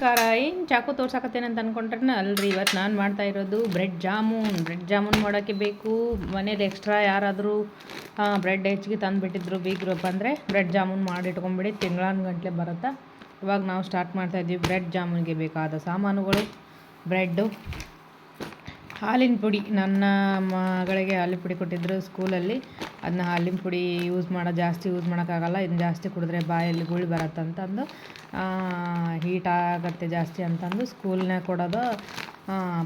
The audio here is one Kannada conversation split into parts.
ನಮಸ್ಕಾರ. ಏನು ಚಾಕು ತೋರ್ಸಕತ್ತೇನೆ ಅಂತ ಅಂದ್ಕೊಂಡ್ರೆ ಅಲ್ರಿ ಇವತ್ತು ನಾನು ಮಾಡ್ತಾ ಇರೋದು ಬ್ರೆಡ್ ಜಾಮೂನ್. ಬ್ರೆಡ್ ಜಾಮೂನ್ ಮಾಡೋಕ್ಕೆ ಬೇಕು. ಮನೇಲಿ ಎಕ್ಸ್ಟ್ರಾ ಯಾರಾದರೂ ಬ್ರೆಡ್ ಹೆಚ್ಚಿಗೆ ತಂದುಬಿಟ್ಟಿದ್ರು ಬೀಗ್ರು ಬಂದರೆ ಬ್ರೆಡ್ ಜಾಮೂನ್ ಮಾಡಿ ಇಟ್ಕೊಂಬಿಡಿ ತಿಂಗಳಾನು ಗಂಟಲೆ ಬರುತ್ತಾ? ಇವಾಗ ನಾವು ಸ್ಟಾರ್ಟ್ ಮಾಡ್ತಾ ಇದ್ದೀವಿ ಬ್ರೆಡ್ ಜಾಮೂನ್ಗೆ ಬೇಕಾದ ಸಾಮಾನುಗಳು, ಬ್ರೆಡ್ಡು ಹಾಲಿನ ಪುಡಿ ನನ್ನ ಮಗಳಿಗೆ ಹಾಲಿನ ಪುಡಿ ಕೊಟ್ಟಿದ್ದರು ಸ್ಕೂಲಲ್ಲಿ. ಅದನ್ನ ಹಾಲಿನ ಪುಡಿ ಯೂಸ್ ಮಾಡೋ, ಜಾಸ್ತಿ ಯೂಸ್ ಮಾಡೋಕ್ಕಾಗಲ್ಲ ಇದನ್ನ ಜಾಸ್ತಿ ಕುಡಿದ್ರೆ ಬಾಯಲ್ಲಿ ಗುಳಿ ಬರತ್ತಂತಂದು ಹೀಟ್ ಆಗುತ್ತೆ ಜಾಸ್ತಿ ಅಂತಂದು ಸ್ಕೂಲ್ನಾಗ ಕೊಡೋದು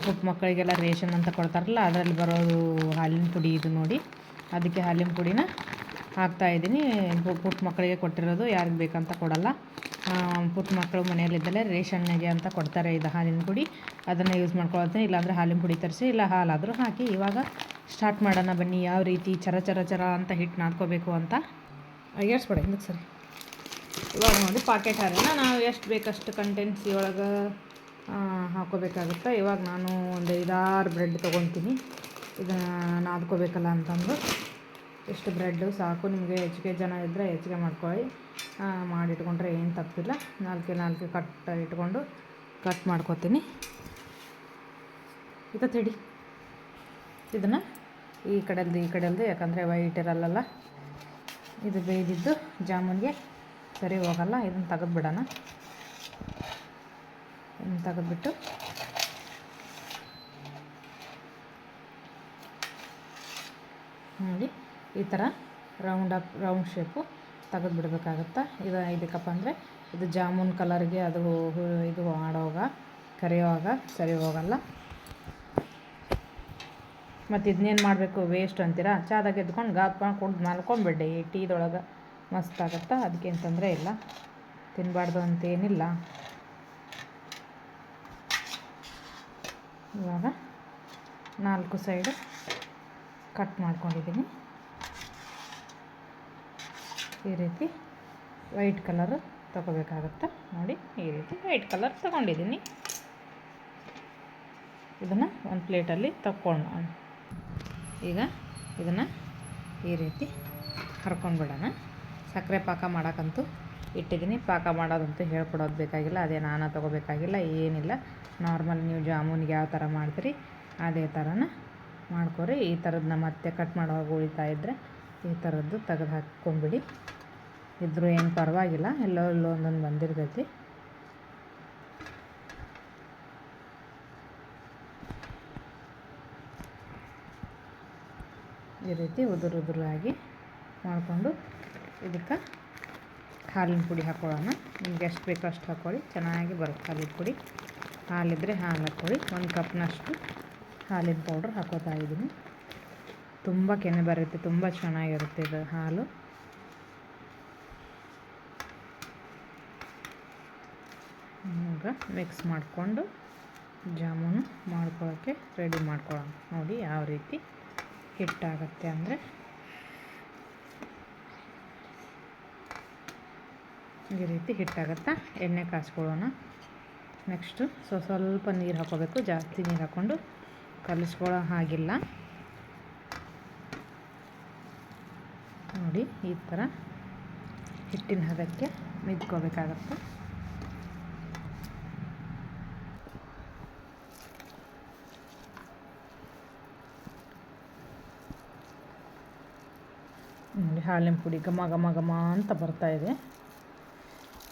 ಪುಟ್ಟ ಮಕ್ಕಳಿಗೆಲ್ಲ ರೇಷನ್ ಅಂತ ಕೊಡ್ತಾರಲ್ಲ, ಅದರಲ್ಲಿ ಬರೋದು ಹಾಲಿನ ಪುಡಿ ಇದು ನೋಡಿ. ಅದಕ್ಕೆ ಹಾಲಿನ ಪುಡಿನ ಹಾಕ್ತಾಯಿದ್ದೀನಿ ಪುಟ್ಟ ಮಕ್ಕಳಿಗೆ ಕೊಟ್ಟಿರೋದು ಯಾರಿಗೆ ಬೇಕಂತ ಕೊಡಲ್ಲ. ಪುಟ್ಟ ಮಕ್ಕಳು ಮನೆಯಲ್ಲಿದ್ದಲ್ಲೇ ರೇಷನ್ನಿಗೆ ಅಂತ ಕೊಡ್ತಾರೆ ಇದು ಹಾಲಿನ ಪುಡಿ. ಅದನ್ನು ಯೂಸ್ ಮಾಡ್ಕೊಳ್ತೀನಿ. ಇಲ್ಲಾಂದರೆ ಹಾಲಿನ ಪುಡಿ ತರಿಸಿ, ಇಲ್ಲ ಹಾಲಾದರೂ ಹಾಕಿ. ಇವಾಗ ಸ್ಟಾರ್ಟ್ ಮಾಡೋಣ ಬನ್ನಿ. ಯಾವ ರೀತಿ ಚರ ಚರ ಚರ ಅಂತ ಹಿಟ್ಟು ನಾದ್ಕೋಬೇಕು ಅಂತ. ಏರ್ಸ್ಬೇಡ, ಹಿಂದಕ್ಕೆ ಸರಿ. ಇವಾಗ ನೋಡಿ ಪಾಕೆಟ್ ಹಾಲನ್ನು ನಾವು ಎಷ್ಟು ಬೇಕಷ್ಟು ಕಂಟೆನ್ಸಿ ಒಳಗೆ ಹಾಕೋಬೇಕಾಗುತ್ತೆ. ಇವಾಗ ನಾನು ಒಂದು ಐದಾರು ಬ್ರೆಡ್ ತೊಗೊತೀನಿ. ಇದನ್ನು ನಾದ್ಕೋಬೇಕಲ್ಲ ಅಂತಂದು. ಎಷ್ಟು ಬ್ರೆಡ್ಡು ಸಾಕು. ನಿಮಗೆ ಹೆಚ್ಚಿಗೆ ಜನ ಇದ್ದರೆ ಹೆಚ್ಚಿಗೆ ಮಾಡ್ಕೊಳ್ಳಿ. ಮಾಡಿಟ್ಕೊಂಡ್ರೆ ಏನು ತಪ್ಪಿಲ್ಲ. ನಾಲ್ಕೆ ನಾಲ್ಕು ಕಟ್ ಇಟ್ಕೊಂಡು ಕಟ್ ಮಾಡ್ಕೊತೀನಿ. ಇದು ತಿಡಿ. ಇದನ್ನು ಈ ಕಡೆಯಲ್ದು ಈ ಕಡೆಯಲ್ದು ಯಾಕಂದರೆ ವೈಟ್ ಇರಲ್ಲಲ್ಲ. ಇದು ಬೇಯ್ದಿದ್ದು ಜಾಮೂನ್ಗೆ. ಸರಿ, ಹೋಗಲ್ಲ. ಇದನ್ನು ತೆಗೆದ್ಬಿಡೋಣ. ಇದನ್ನು ತೆಗೆದ್ಬಿಟ್ಟು ನೋಡಿ, ಈ ಥರ ರೌಂಡ್ ಅಪ್ ರೌಂಡ್ ಶೇಪು ತೆಗೆದು ಬಿಡಬೇಕಾಗತ್ತೆ ಇದು ಇದಕ್ಕಪ್ಪ ಅಂದರೆ ಇದು ಜಾಮೂನ್ ಕಲರ್ಗೆ ಅದು ಇದು ಮಾಡೋವಾಗ, ಕರೆಯುವಾಗ ಸರಿ ಹೋಗಲ್ಲ. ಮತ್ತು ಇದನ್ನೇನು ಮಾಡಬೇಕು? ವೇಸ್ಟ್ ಅಂತೀರಾ? ಚಾದಾಗ ಎದ್ಕೊಂಡು ಗಾಪ ಕುಡ್ದು ಈ ಟೀದೊಳಗೆ ಮಸ್ತ್ ಆಗುತ್ತಾ? ಅದಕ್ಕೇನು ತೊಂದರೆ ಇಲ್ಲ. ತಿನ್ನಬಾರ್ದು ಅಂತೇನಿಲ್ಲ. ಇವಾಗ ನಾಲ್ಕು ಸೈಡು ಕಟ್ ಮಾಡ್ಕೊಂಡಿದ್ದೀನಿ ಈ ರೀತಿ ವೈಟ್ ಕಲರು ತಗೋಬೇಕಾಗತ್ತೆ. ನೋಡಿ, ಈ ರೀತಿ ವೈಟ್ ಕಲರ್ ತಗೊಂಡಿದ್ದೀನಿ. ಇದನ್ನು ಒಂದು ಪ್ಲೇಟಲ್ಲಿ ತಕ್ಕೊಂಡು ಈಗ ಇದನ್ನು ಈ ರೀತಿ ಹರ್ಕೊಂಡ್ಬಿಡೋಣ ಸಕ್ಕರೆ ಪಾಕ ಮಾಡೋಕ್ಕಂತೂ ಇಟ್ಟಿದ್ದೀನಿ. ಪಾಕ ಮಾಡೋದಂತೂ ಹೇಳ್ಕೊಡೋದು ಬೇಕಾಗಿಲ್ಲ, ಅದೇ ನಾನು ತೊಗೋಬೇಕಾಗಿಲ್ಲ, ಏನಿಲ್ಲ. ನಾರ್ಮಲ್ ನೀವು ಜಾಮೂನಿಗೆ ಯಾವ ಥರ ಮಾಡ್ತೀರಿ, ಅದೇ ಥರನ ಮಾಡ್ಕೊರಿ. ಈ ಥರದನ್ನ ಮತ್ತೆ ಕಟ್ ಮಾಡುವಾಗ ಉಳಿತಾ ಇದ್ದರೆ ಈ ಥರದ್ದು ತೆಗೆದು ಹಾಕ್ಕೊಂಬಿಡಿ. ಇದ್ರೂ ಏನು ಪರವಾಗಿಲ್ಲ, ಎಲ್ಲೋ ಎಲ್ಲೋ ಒಂದೊಂದು ಬಂದಿರ್ತೈತಿ. ಈ ರೀತಿ ಉದುರು ಉದುರಾಗಿ ಮಾಡಿಕೊಂಡು ಇದಕ್ಕೆ ಹಾಲಿನ ಪುಡಿ ಹಾಕ್ಕೊಳ್ಳೋಣ ನಿಮ್ಗೆ ಎಷ್ಟು ಬೇಕೋ ಅಷ್ಟು ಹಾಕ್ಕೊಳ್ಳಿ ಚೆನ್ನಾಗಿ ಬರುತ್ತೆ ಹಾಲಿನ ಪುಡಿ. ಹಾಲಿದ್ರೆ ಹಾಲು ಹಾಕ್ಕೊಳ್ಳಿ ಒಂದು ಕಪ್ನಷ್ಟು ಹಾಲಿನ ಪೌಡ್ರ್ ಹಾಕೋತಾ ಇದ್ದೀನಿ. ತುಂಬ ಕೆನೆ ಬರುತ್ತೆ, ತುಂಬ ಚೆನ್ನಾಗಿರುತ್ತೆ ಇದು ಹಾಲು. ಈಗ ಮಿಕ್ಸ್ ಮಾಡಿಕೊಂಡು ಜಾಮೂನು ಮಾಡ್ಕೊಳ್ಳೋಕ್ಕೆ ರೆಡಿ ಮಾಡ್ಕೊಳ್ಳೋಣ. ನೋಡಿ ಯಾವ ರೀತಿ ಹಿಟ್ಟಾಗತ್ತೆ ಅಂದರೆ. ಈ ರೀತಿ ಹಿಟ್ಟಾಗತ್ತಾ? ಎಣ್ಣೆ ಕಾಸ್ಕೊಳ್ಳೋಣ. ನೆಕ್ಸ್ಟು ಸ್ವಲ್ಪ ನೀರು ಹಾಕೋಬೇಕು ಜಾಸ್ತಿ ನೀರು ಹಾಕ್ಕೊಂಡು ಕಲಿಸ್ಕೊಳ್ಳೋ ಹಾಗಿಲ್ಲ. ನೋಡಿ ಈ ಥರ ಹಿಟ್ಟಿನ ಹದಕ್ಕೆ ಮಿದ್ಕೋಬೇಕಾಗತ್ತೆ ನೋಡಿ ಹಾಲಿನ ಪುಡಿ ಘಮ ಘಮ ಘಮ ಅಂತ ಬರ್ತಾಯಿದೆ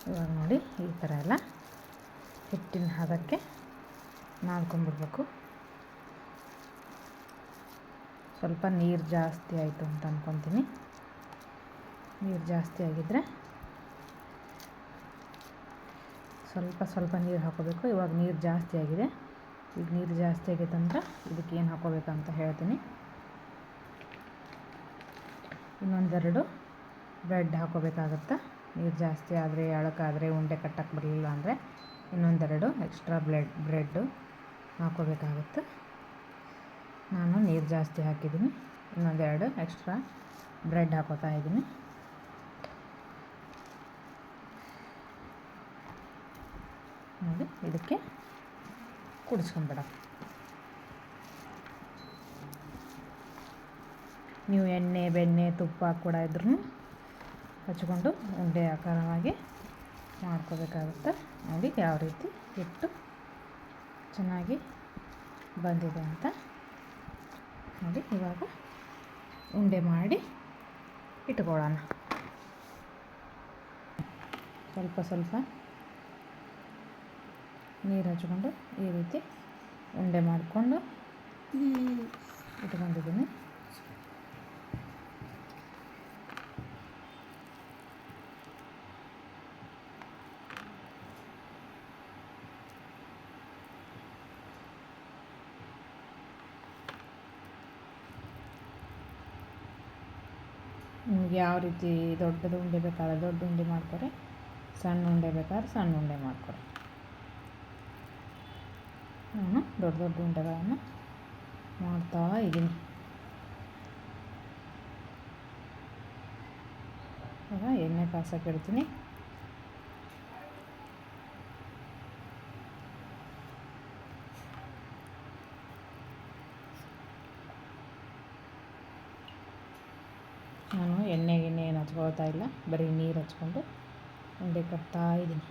ಇವಾಗ ನೋಡಿ ಈ ಥರ ಎಲ್ಲ ಹಿಟ್ಟಿನ ಹದಕ್ಕೆ ನಾದ್ಕೊಂಡ್ಬಿಡ್ಬೇಕು ಸ್ವಲ್ಪ ನೀರು ಜಾಸ್ತಿ ಆಯಿತು ಅಂತ ಅಂದ್ಕೊತೀನಿ ನೀರು ಜಾಸ್ತಿ ಆಗಿದ್ದರೆ ಸ್ವಲ್ಪ ಸ್ವಲ್ಪ ನೀರು ಹಾಕೋಬೇಕು. ಇವಾಗ ನೀರು ಜಾಸ್ತಿ ಆಗಿದೆ. ಈಗ ನೀರು ಜಾಸ್ತಿ ಆಗೈತೆ ಅಂದ್ರೆ ಇದಕ್ಕೆ ಏನು ಹಾಕೋಬೇಕಂತ ಹೇಳ್ತೀನಿ. ಇನ್ನೊಂದೆರಡು ಬ್ರೆಡ್ ಹಾಕೋಬೇಕಾಗತ್ತೆ. ನೀರು ಜಾಸ್ತಿ ಆದರೆ ಎಳಕಾದರೆ ಉಂಡೆ ಕಟ್ಟಕ್ಕೆ ಬರಲಿಲ್ಲ ಅಂದರೆ ಇನ್ನೊಂದೆರಡು ಎಕ್ಸ್ಟ್ರಾ ಬ್ಲೆಡ್ ಬ್ರೆಡ್ಡು ಹಾಕೋಬೇಕಾಗುತ್ತೆ. ನಾನು ನೀರು ಜಾಸ್ತಿ ಹಾಕಿದ್ದೀನಿ. ಇನ್ನೊಂದೆರಡು ಎಕ್ಸ್ಟ್ರಾ ಬ್ರೆಡ್ ಹಾಕೋತಾ ಇದ್ದೀನಿ. ನೋಡಿ, ಇದಕ್ಕೆ ಕುಡಿಸ್ಕೊಂಬಿಡ ನೀವು ಎಣ್ಣೆ, ಬೆಣ್ಣೆ, ತುಪ್ಪ ಕೂಡ ಇದ್ರೂ ಹಚ್ಕೊಂಡು ಉಂಡೆ ಆಕಾರವಾಗಿ ಮಾಡ್ಕೋಬೇಕಾಗುತ್ತೆ. ನೋಡಿ ಯಾವ ರೀತಿ ಇಟ್ಟು ಚೆನ್ನಾಗಿ ಬಂದಿದೆ ಅಂತ. ನೋಡಿ, ಇವಾಗ ಉಂಡೆ ಮಾಡಿ ಇಟ್ಕೊಳ್ಳೋಣ. ಸ್ವಲ್ಪ ಸ್ವಲ್ಪ ನೀರು ಹಚ್ಕೊಂಡು ಈ ರೀತಿ ಉಂಡೆ ಮಾಡಿಕೊಂಡು ಇಟ್ಕೊಂಡಿದ್ದೀನಿ. ನಿಮ್ಗೆ ಯಾವ ರೀತಿ ದೊಡ್ಡದು ಉಂಡೆ ಬೇಕಾದ್ರೆ ದೊಡ್ಡ ಉಂಡೆ ಮಾಡ್ಕೊರಿ ಸಣ್ಣ ಉಂಡೆ ಬೇಕಾದ್ರೆ ಸಣ್ಣ ಉಂಡೆ ಮಾಡ್ಕೊರಿ. ನಾನು ದೊಡ್ಡ ದೊಡ್ಡ ಉಂಡೆಗಳನ್ನು ಮಾಡ್ತಾ ಇದ್ದೀನಿ. ಇವಾಗ ಎಣ್ಣೆ ಕಾಸಕ್ಕೆ ಇಡ್ತೀನಿ. ನಾನು ಎಣ್ಣೆ, ಗಿಣ್ಣೆ ಏನು ಹಚ್ಕೊಳ್ತಾ ಇಲ್ಲ. ಬರೀ ನೀರು ಹಚ್ಕೊಂಡು ಉಂಡೆ ಕಟ್ತಾ ಇದ್ದೀನಿ.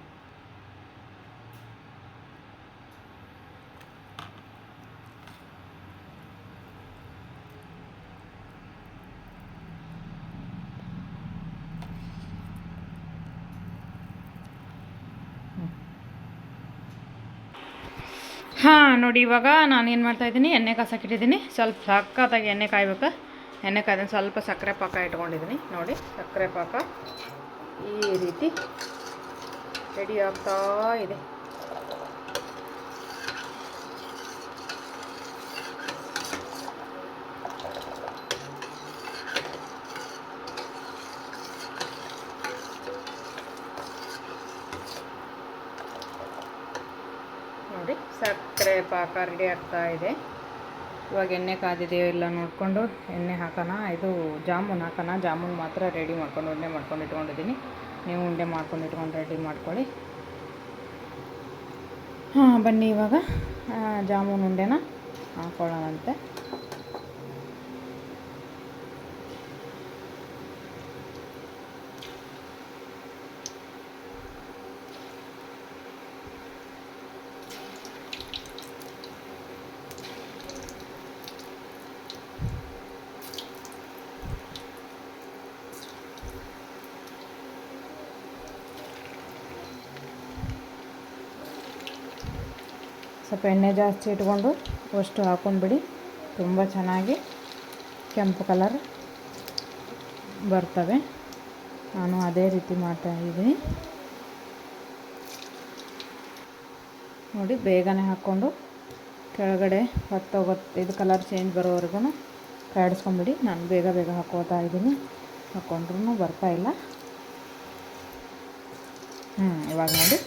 ಹಾಂ, ನೋಡಿ, ಇವಾಗ ನಾನು ಏನು ಮಾಡ್ತಾಯಿದ್ದೀನಿ ಎಣ್ಣೆ ಕಾಸಾಕಿಟ್ಟಿದ್ದೀನಿ ಸ್ವಲ್ಪ ಸಕ್ಕತ್ತಾಗಿ ಎಣ್ಣೆ ಕಾಯ್ಬೇಕು. ಎಣ್ಣೆ ಕಾಯ್ದು ಸ್ವಲ್ಪ ಸಕ್ಕರೆ ಪಾಕ ಇಟ್ಕೊಂಡಿದ್ದೀನಿ. ನೋಡಿ, ಸಕ್ಕರೆ ಪಾಕ ಈ ರೀತಿ ರೆಡಿ ಆಗ್ತಾ ಇದೆ ನೋಡಿ ಸಕ್ಕರೆ ಪಾಕ ರೆಡಿ ಆಗ್ತಾ ಇದೆ. ಇವಾಗ ಎಣ್ಣೆ ಕಾದಿದೆಯೋ ಇಲ್ಲ ನೋಡಿಕೊಂಡು ಎಣ್ಣೆ ಹಾಕೋಣ. ಇದು ಜಾಮೂನ್ ಹಾಕೋಣ. ಜಾಮೂನ್ ಮಾತ್ರ ರೆಡಿ ಮಾಡ್ಕೊಂಡು ಉಂಡೆ ಮಾಡ್ಕೊಂಡು ಇಟ್ಕೊಂಡಿದ್ದೀನಿ. ನೀವು ಉಂಡೆ ಮಾಡ್ಕೊಂಡು ಇಟ್ಕೊಂಡು ರೆಡಿ ಮಾಡ್ಕೊಳ್ಳಿ. ಹಾಂ, ಬನ್ನಿ ಇವಾಗ. ಜಾಮೂನ್ ಉಂಡೆನ ಹಾಕೊಳ್ಳೋಣಂತೆ. ಸ್ವಲ್ಪ ಎಣ್ಣೆ ಜಾಸ್ತಿ ಇಟ್ಕೊಂಡು ಅಷ್ಟು ಹಾಕೊಂಡ್ಬಿಡಿ. ತುಂಬ ಚೆನ್ನಾಗಿ ಕೆಂಪು ಕಲರ್ ಬರ್ತವೆ. ನಾನು ಅದೇ ರೀತಿ ಮಾಡ್ತಾಯಿದ್ದೀನಿ ನೋಡಿ, ಬೇಗನೆ ಹಾಕ್ಕೊಂಡು ಕೆಳಗಡೆ ಹೊತ್ತೋಗುತ್ತೆ ಇದು ಕಲರ್ ಚೇಂಜ್ ಬರೋವರೆಗೂ ಕಾಡಿಸ್ಕೊಂಬಿಡಿ ನಾನು ಬೇಗ ಬೇಗ ಹಾಕೋತಾ ಇದ್ದೀನಿ. ಹಾಕ್ಕೊಂಡ್ರೂ ಬರ್ತಾಯಿಲ್ಲ ಹ್ಞೂ ಇವಾಗ ನೋಡಿ.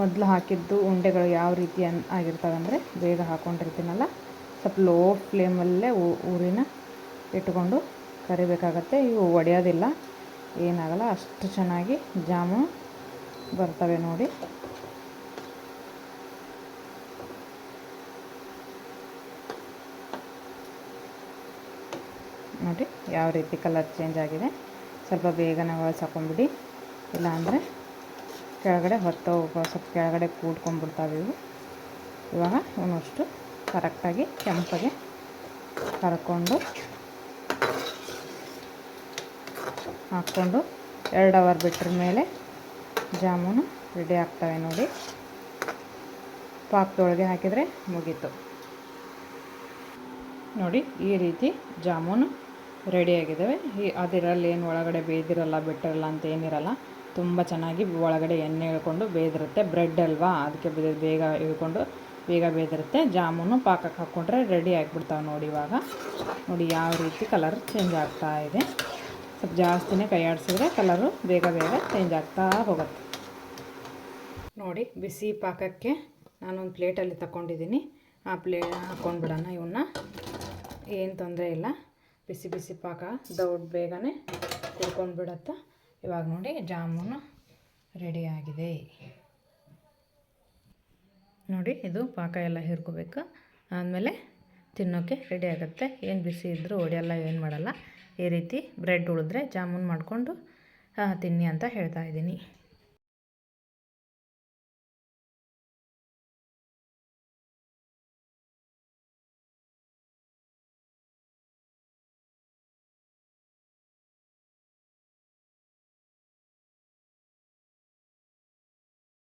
ಮೊದಲು ಹಾಕಿದ್ದು ಉಂಡೆಗಳು ಯಾವ ರೀತಿ ಅನ್, ಆಗಿರ್ತವೆ ಅಂದರೆ ಬೇಗ ಹಾಕ್ಕೊಂಡಿರ್ತೀನಲ್ಲ ಸ್ವಲ್ಪ ಲೋ ಫ್ಲೇಮಲ್ಲೇ ಊರಿನ ಇಟ್ಕೊಂಡು ಕರಿಬೇಕಾಗತ್ತೆ. ಇವು ಒಡೆಯೋದಿಲ್ಲ. ಏನಾಗಲ್ಲ, ಅಷ್ಟು ಚೆನ್ನಾಗಿ ಜಾಮು ಬರ್ತವೆ ನೋಡಿ. ನೋಡಿ, ಯಾವ ರೀತಿ ಕಲರ್ ಚೇಂಜ್ ಆಗಿದೆ. ಸ್ವಲ್ಪ ಬೇಗನೆ ಇಲ್ಲ ಇಲ್ಲಾಂದರೆ ಕೆಳಗಡೆ ಹೊತ್ತು ಸ್ವಲ್ಪ ಕೆಳಗಡೆ ಕೂಡ್ಕೊಂಡ್ಬಿಡ್ತಾವೆ ಇವು. ಇವಾಗ ಇವನಷ್ಟು ಕರೆಕ್ಟಾಗಿ ಕೆಂಪಗೆ ಕರ್ಕೊಂಡು ಹಾಕ್ಕೊಂಡು ಎರಡು ಅವರ್ ಬಿಟ್ಟರ ಮೇಲೆ ಜಾಮೂನು ರೆಡಿ ಆಗ್ತವೆ ನೋಡಿ. ಪಾಕದೊಳಗೆ ಹಾಕಿದರೆ ಮುಗೀತು. ನೋಡಿ, ಈ ರೀತಿ ಜಾಮೂನು ರೆಡಿಯಾಗಿದ್ದಾವೆ ಈ ಅದಿರಲ್ಲಿ ಏನು ಒಳಗಡೆ ಬೇಯ್ದಿರಲ್ಲ ಬಿಟ್ಟಿರಲ್ಲ ಅಂತ ಏನಿರಲ್ಲ. ತುಂಬ ಚೆನ್ನಾಗಿ ಒಳಗಡೆ ಎಣ್ಣೆ ಇಳ್ಕೊಂಡು ಬೇದಿರುತ್ತೆ. ಬ್ರೆಡ್ ಅಲ್ವಾ? ಅದಕ್ಕೆ ಬೇಗ ಇಳ್ಕೊಂಡು ಬೇಗ ಬೇದಿರುತ್ತೆ. ಜಾಮೂನು ಪಾಕಕ್ಕೆ ಹಾಕ್ಕೊಂಡ್ರೆ ರೆಡಿ ಆಗಿಬಿಡ್ತಾವೆ ನೋಡಿ ಇವಾಗ. ನೋಡಿ ಯಾವ ರೀತಿ ಕಲರ್ ಚೇಂಜ್ ಆಗ್ತಾ ಇದೆ. ಸ್ವಲ್ಪ ಜಾಸ್ತಿನೇ ಕೈ ಆಡಿಸಿದ್ರೆ ಕಲರು ಬೇಗ ಬೇಗ ಚೇಂಜ್ ಆಗ್ತಾ ಹೋಗುತ್ತೆ. ನೋಡಿ ಬಿಸಿ ಪಾಕಕ್ಕೆ ನಾನೊಂದು ಪ್ಲೇಟಲ್ಲಿ ತಗೊಂಡಿದ್ದೀನಿ ಆ ಪ್ಲೇ, ಹಾಕ್ಕೊಂಡ್ಬಿಡೋಣ ಇವನ್ನ. ಏನು ತೊಂದರೆ ಇಲ್ಲ. ಬಿಸಿ ಬಿಸಿ ಪಾಕ ದೌಡ್ ಬೇಗನೆ ಕುಡ್ಕೊಂಡು ಬಿಡುತ್ತೆ ಇವಾಗ ನೋಡಿ ಜಾಮೂನು ರೆಡಿಯಾಗಿದೆ ನೋಡಿ ಇದು ಪಾಕ ಎಲ್ಲ ಹಿರ್ಕೋಬೇಕು. ಆದಮೇಲೆ ತಿನ್ನೋಕ್ಕೆ ರೆಡಿ ಆಗುತ್ತೆ. ಏನು ಬಿಸಿ ಇದ್ದರೂ ಒಡೆಯಲ್ಲ, ಏನು ಮಾಡಲ್ಲ. ಈ ರೀತಿ ಬ್ರೆಡ್ ಉಳಿದ್ರೆ ಜಾಮೂನ್ ಮಾಡಿಕೊಂಡು ತಿನ್ನಿ ಅಂತ ಹೇಳ್ತಾ ಇದ್ದೀನಿ.